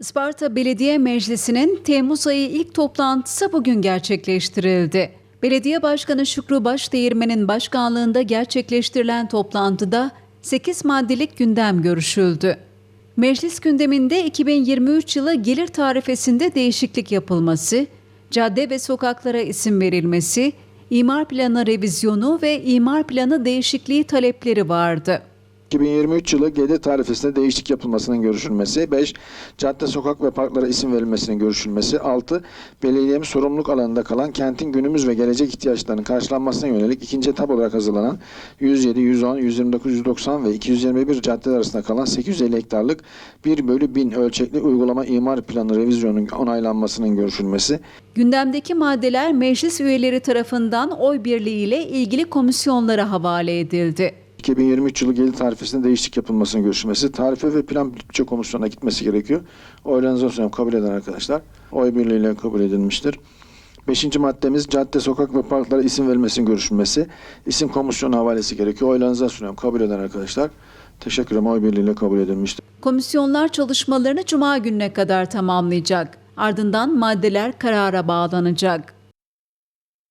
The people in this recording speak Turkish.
Isparta Belediye Meclisi'nin Temmuz ayı ilk toplantısı bugün gerçekleştirildi. Belediye Başkanı Şükrü Başdeğirmen'in başkanlığında gerçekleştirilen toplantıda 8 maddelik gündem görüşüldü. Meclis gündeminde 2023 yılı gelir tarifesinde değişiklik yapılması, cadde ve sokaklara isim verilmesi, imar planı revizyonu ve imar planı değişikliği talepleri vardı. 2023 yılı gelir tarifesinde değişiklik yapılmasının görüşülmesi. 5. Cadde, sokak ve parklara isim verilmesinin görüşülmesi. 6. Belediyemiz sorumluluk alanında kalan kentin günümüz ve gelecek ihtiyaçlarının karşılanmasına yönelik ikinci etap olarak hazırlanan 107, 110, 129, 190 ve 221 caddeler arasında kalan 850 hektarlık 1 bölü 1000 ölçekli uygulama imar planı revizyonunun onaylanmasının görüşülmesi. Gündemdeki maddeler meclis üyeleri tarafından oy birliğiyle ilgili komisyonlara havale edildi. 2023 yılı gelir tarifesinde değişiklik yapılmasının görüşülmesi, tarife ve plan bütçe komisyonuna gitmesi gerekiyor. Sunuyorum. Kabul eden arkadaşlar. Oy birliğiyle kabul edilmiştir. Beşinci maddemiz cadde, sokak ve parklara isim verilmesinin görüşülmesi. İsim komisyonu havalesi gerekiyor. Oylarınıza sunuyorum. Kabul eden arkadaşlar. Teşekkür ederim. Oy birliğiyle kabul edilmiştir. Komisyonlar çalışmalarını cuma gününe kadar tamamlayacak. Ardından maddeler karara bağlanacak.